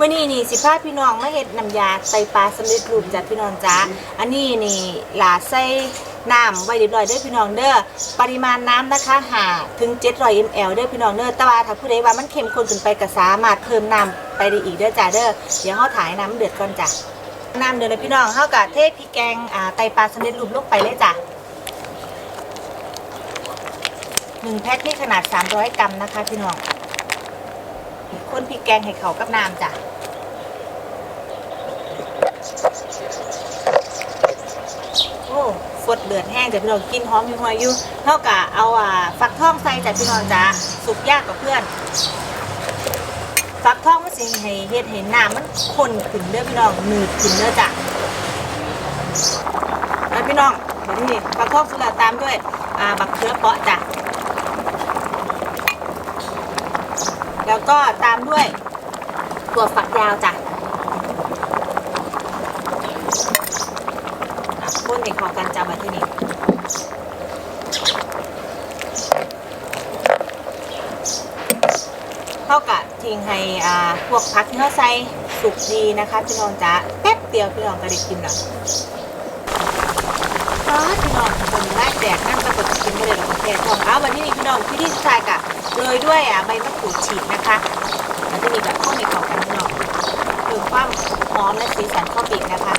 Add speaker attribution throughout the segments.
Speaker 1: วันนี้นี่สิพาพี่น้องมาเฮ็ดน้ำยาไตปลาสำเร็จรูปจ้ะพี่น้องจ้าอันนี้นี่หลาใส่น้ำไว้เรียบร้อยเด้อพี่น้องเด้อปริมาณน้ำนะคะหาถึง 700 ml เด้อพี่น้องเด้อแต่ว่าถ้าผู้ใดว่ามันเข้มข้นเกินไปก็สามารถเพิ่มน้ำไปได้อีกเด้อจ้าเด้อเดี๋ยวเฮาถ่ายน้ำเดือดก่อนจ้ะน้ำเดือดเลยพี่น้องเฮาก็เทพริกแกงอ่าไตปลาสำเร็จรูปลงไปเลยจ้ะหนึ่งแพ็คนี่ขนาด 300 กรัมนะคะพี่น้อง คนพริกแกงให้เขากับน้ำจ้ะโอ้ฟดเดือดแห้งจ้ะพี่น้องกินหอมมีหอยอยู่เท่ากับเอาอ่าฟักทองใส่จ้ะพี่น้องจ้าสุกยากกว่าเพื่อนฟักทองมันสิให้เฮ็ดให้น้ำมันข้นขึ้นเด้อพี่น้องหนืดขึ้นเด้อจ้ะแล้วพี่น้องเดี๋ยวนี้ฟักทองสุดแล้วตามด้วยอ่าบักเขือเปาะจ้ะ แล้วก็ตามด้วยตัวฝักยาวจ้ะพ่นให้เข้ากันจำมาที่นี่เท่ากับทิ้งให้อ่าพวกพักที่เขาใส่สุกดีนะคะพี่น้องจ๋าแป๊บเดียวพี่น้องก็ได้กินแล้วอ๋อพี่น้องคนแรกแดกนั่น ก็จะกินไม่ได้หรอกแค่ทองเอาวันนี้นี่พี่น้องพี่ที่ชายกะโรยด้วยอะใบมะกรูดฉีกนะคะแล้วจะมีแบบข้าวเหนียวกันพี่น้องเพิ่มความหอมและสีสันข้าไปอีกนะคะ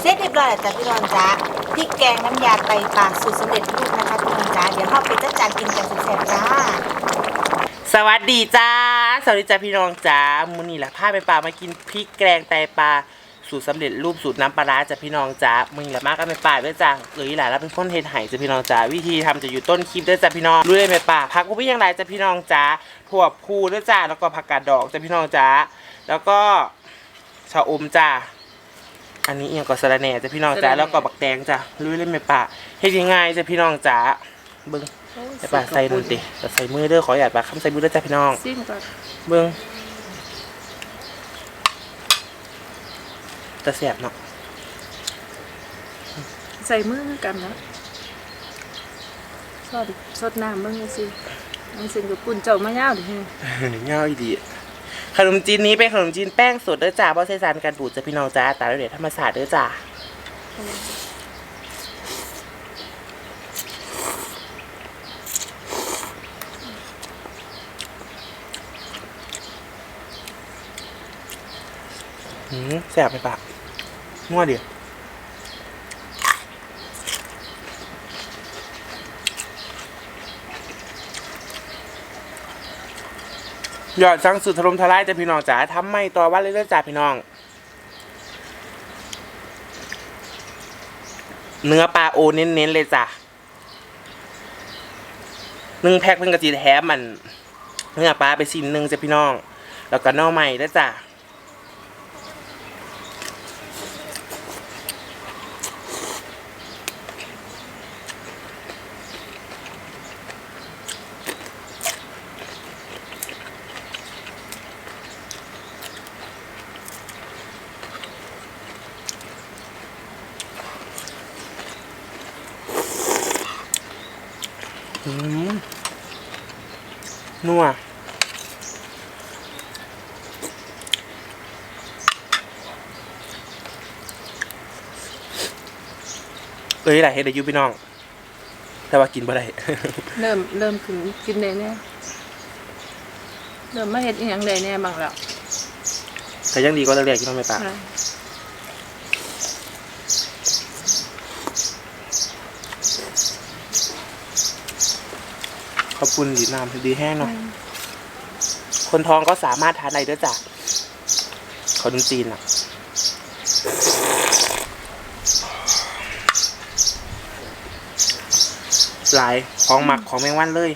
Speaker 1: เสร็จเรียบร้อยแล้วจ้ะพี่น้อนจ้าพริกแกงน้ำยาไตปลาสูตรสำเร็จรูปนะคะพี่นอนจ้าเดี๋ยวเข้าไปจัดจานกินกันแซ่บจ้า
Speaker 2: สวัสดีจ้า สวัสดีจ้าพี่น้องจ้ามื้อนี้แหละพาไปป่ามากินพริกแกงไตปลา สูตรสำเร็จรูปสูตรน้ำปลาร้าจ้ะพี่น้องจ้ามื้อนี้แหละมากันไปป่าด้วยจ้าเอ้ยหลานเราเป็นคนเฮ็ดไห้จ้ะพี่น้องจ้าวิธีทำจะอยู่ต้นคลิปด้วยจ้ะพี่น้องรู้เลยไหมป่าผักกูพี่ยังไรจ้ะพี่น้องจ้าถั่วพูด้วยจ้าแล้วก็ผักกาดดอกจ้ะพี่น้องจ้าแล้วก็ชะอมจ้าอันนี้เอียงก็สะระแหน่จ้ะพี่น้องจ้าแล้วก็บักแดงจ้ะรู้เลยไหมป่าเฮ็ดง่ายๆจ้ะพี่น้องจ้าเบิ่งแต่ปลาใส่นุ่นติแต่ใส่มือเด้อขออย่าตปลาคำใส่มือเด้อจ้าพี่น้อง
Speaker 3: ซิมก่อน
Speaker 2: เบิ้ง จะแสบเนาะ
Speaker 3: ใส่มือคือกันนะสดสดน้ำเบิ่งสิมันสิกับปุ่นเจ้ามะยาวดิฮะ
Speaker 2: เงาอีดี ขนมจีนนี้เป็นขนมจีนแป้งสดเด้อจ้าบ่ใส่สารกันบูดจ้ะพี่น้องจ้าตาเด็ดธรรมศาสตร์เด้อจ้า หืมแสบไปปะงัวเดียวยอดสั่งสุดถล่มทลายจ้ะพี่น้องจ๋าทำไม่ต่อวันเลยเด้อจ้าพี่น้อง เนื้อปลาโอเน้นๆเลยจ้ะหนึ่งแพ็คเป็นกระจีแถมมันเนื้อปลาไปสินหนึ่งจ้ะพี่น้อง แล้วก็น่อใหม่ด้วยจ้ะ นัวเอ้ยหลายเฮ็ดได้อยู่พี่น้อง แต่ว่ากินบ่ได้
Speaker 3: เริ่มเริ่มถึงกินได้แน่เริ่มมาเฮ็ดอีหยังได้แน่บางแล้ว
Speaker 2: แต่ยังดีก็เรียกๆกินน้องไม่ปาก
Speaker 3: อ่า
Speaker 2: ขอบคุณดีน้ำดีแห้งเนาะคนท้องก็สามารถทานได้ด้วยจ้ะขนมจีนอะหลายของหมักของแมงวันเลย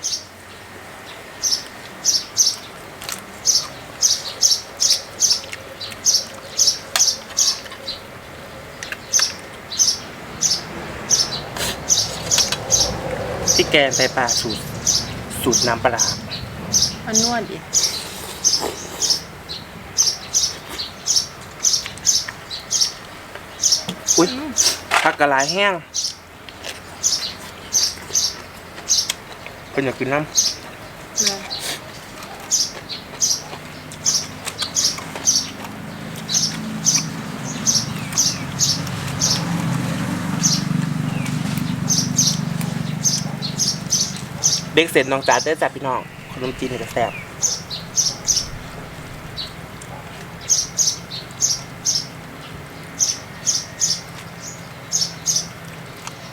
Speaker 2: ที่แกงไตปลาสูตร สูตรน้ำปลาร้า
Speaker 3: มันนวดอีก
Speaker 2: อุ้ยผักกะหลายแห้งเป็นอยากกินน้
Speaker 3: นะ
Speaker 2: เด็กเสร็จน้องจ๋าเด้จ้ะพี่น้องขนมจีนนี่ก็แซ่บ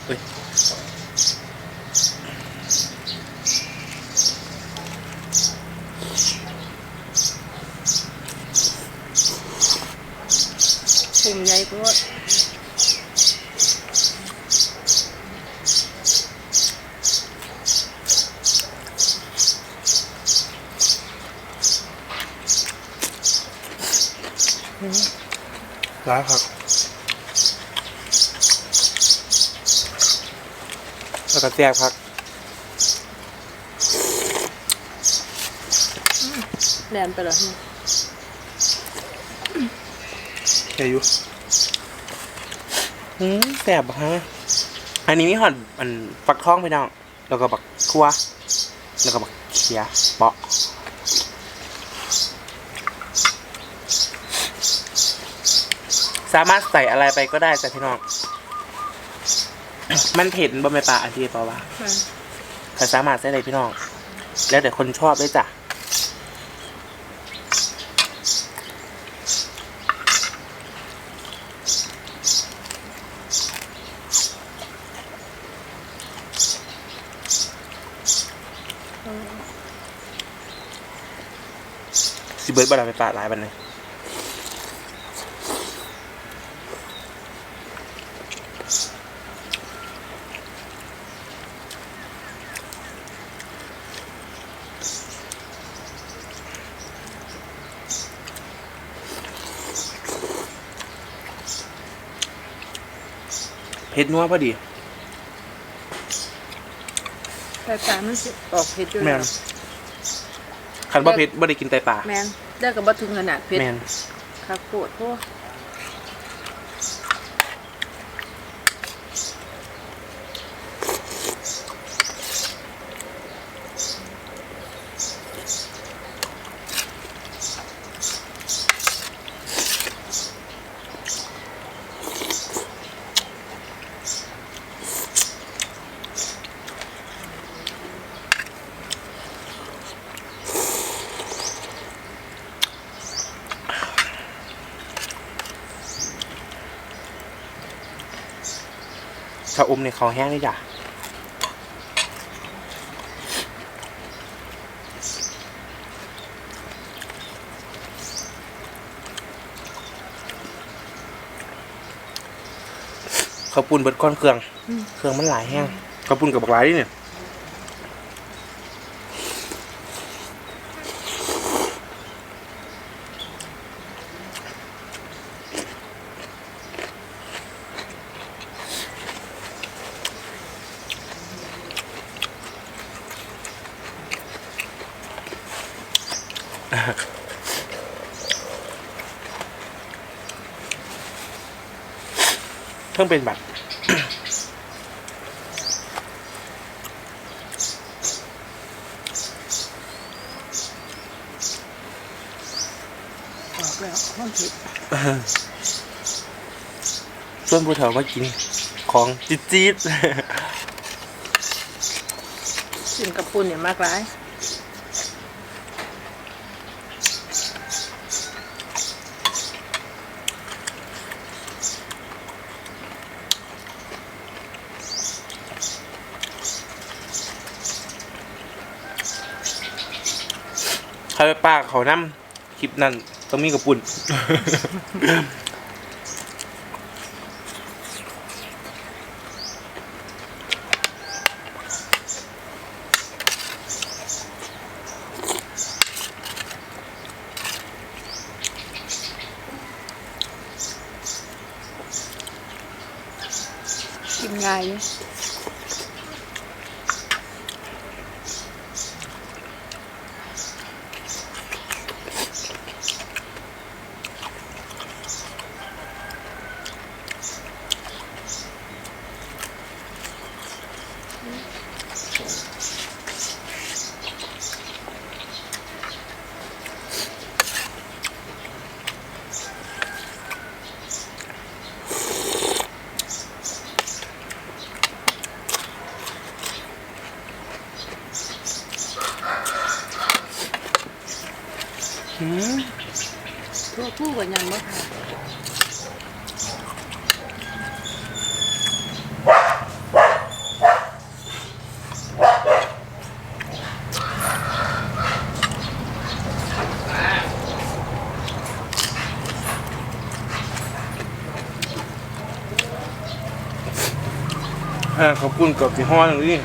Speaker 2: เอ้ย
Speaker 3: ปุ่มใหญ่
Speaker 2: ร้ายครับแล้วก็แซ่บครับ
Speaker 3: แดนไปเหรอ
Speaker 2: อายุอืมแซ่บอะฮะ อันนี้มีหอนอันฟักทองไปน้องแล้วก็บักทั่วแล้วก็บักเขียเปาะ สามารถใส่อะไรไปก็ได้จ้ะพี่น้อง มันเผ็ดบ่แม่ปลาอันที่เปล่าวะ
Speaker 3: แม่น
Speaker 2: แต่สามารถใส่ได้พี่น้อง แล้วแต่คนชอบด้วยจ้ะสิเบิร์ดบาราไปปลาหลายบันเลย ผ็ดนัวพอดี
Speaker 3: แต่ตามันสิออกเผ็ดอยู่
Speaker 2: แม
Speaker 3: แล้
Speaker 2: น
Speaker 3: ว
Speaker 2: คันบ่เผ็ดบ่ได้กินไตปลา
Speaker 3: แมนได้กับบ่ถึงขนาดเผ็ด
Speaker 2: แมน
Speaker 3: คักโคตรพวก
Speaker 2: ชาอมในคอแห้งนี่จ้ะข้าวปุ้นเบิดก้อนเครื่อง เครื่องมันหลายแห้งข้าวปุ้นกับบักหลายนี่เนี่ย เพิ่งเป็นบัตร
Speaker 3: ออกแล้วมันเผ็ด
Speaker 2: ส่วนผู้เฒ่ามากินของจี๊ดจี๊ด
Speaker 3: กินกับปุ่นเนี่ยมากหลาย
Speaker 2: ใครไปปากเขานำคลิปนั้นต้องมีกับปุ่น
Speaker 3: กินง่าย วผู้กับยังบ่ค่ะ
Speaker 2: อ่าขอบคุณกับที่ห้อหนึ่งนี่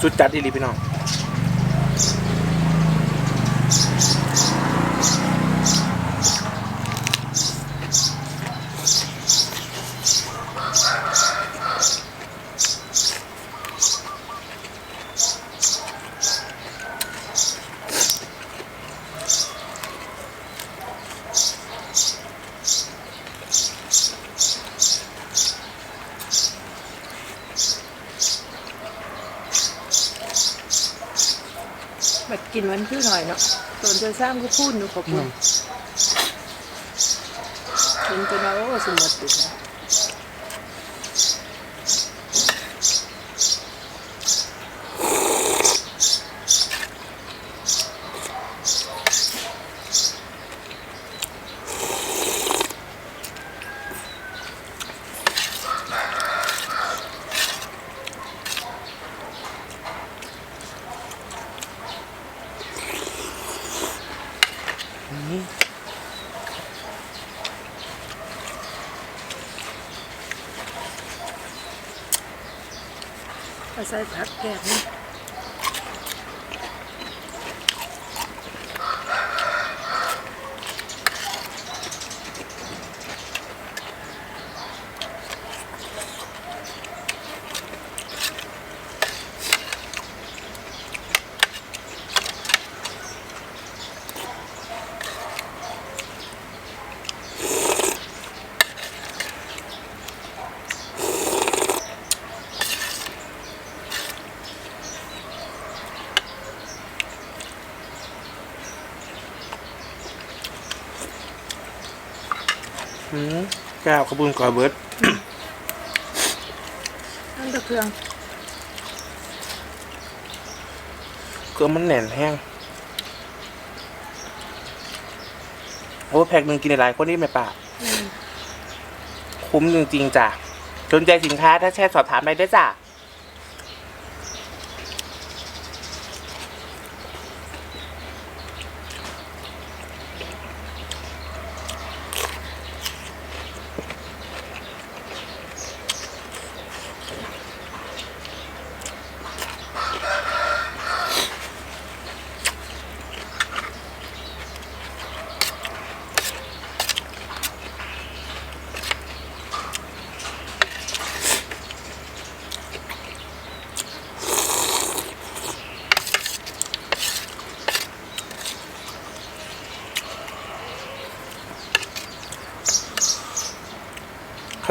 Speaker 2: สุดจัดอีหลีพี่น้อง
Speaker 3: กินวันคือหน่อยเนาะตอนจะสร้างก็พูดหนูขอบคุณเห็นจนว่าโอ้สมบัติ ใส่ผักแกง
Speaker 2: ก้วขอบคุณกอเบิร์ด
Speaker 3: นั่นก็เครื่อง
Speaker 2: เครื่องมันแน่นแห้งโอ้แพ็คหนึ่งกินได้หลายคนนี่ไหมป่าคุ้มจริงๆจ้ะสนใจสินค้าถ้าแชร์สอบถามไปได้จ้ะ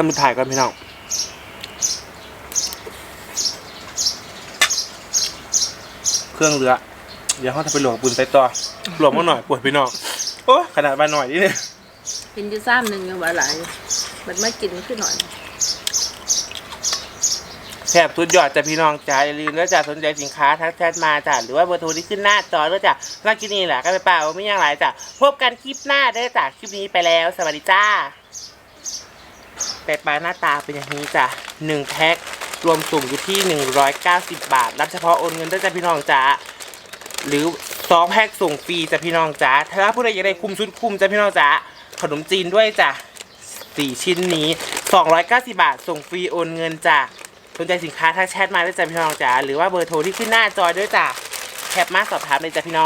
Speaker 2: ขั้นมือถ่ายก่อนพี่น้องเครื่องเรือเดี๋ยวเขาจะไปหลวงปืนไปต่อหลวงมาหน่อยปวดพี่น้องโอ้ขนาดมาหน่อยนี่เนี่ย
Speaker 3: กินจะซ้ำหนึ่งยังว่าหลายมันไม่กินขึ้นหน่อย
Speaker 2: แทบสุดยอดจ้ะพี่น้องจ้าอย่าลืมนะจ้ะสนใจสินค้าทักแชทมาจ้ะหรือว่าเบอร์โทรที่ขึ้นหน้าจอแล้วจ้ะน่ากินนี่แหละก็ไปเปล่าไม่ยังไรจ้ะพบกันคลิปหน้าได้จ้ะคลิปนี้ไปแล้ว สวัสดีจ้า เป็ดปลาหน้าตาเป็นอย่างนี้จ้ะหนึ่งแพ็ครวมสุ่มอยู่ที่ 190 บาท รับเฉพาะโอนเงินได้จ้ะพี่น้องจ้าหรือสองแพ็คส่งฟรีจ้ะพี่น้องจ้าถ้าผู้ใดอยากได้คุมชุดคุมจ้ะพี่น้องจ้าขนมจีนด้วยจ้ะสี่ชิ้นนี้ 290 บาท ส่งฟรีโอนเงินจ้ะสนใจสินค้าทักแชทมาได้จ้ะพี่น้องจ๋าหรือว่าเบอร์โทรที่ขึ้นหน้าจอด้วยจ้ะแคปมาสอบถามเลยจ้ะพี่น้อง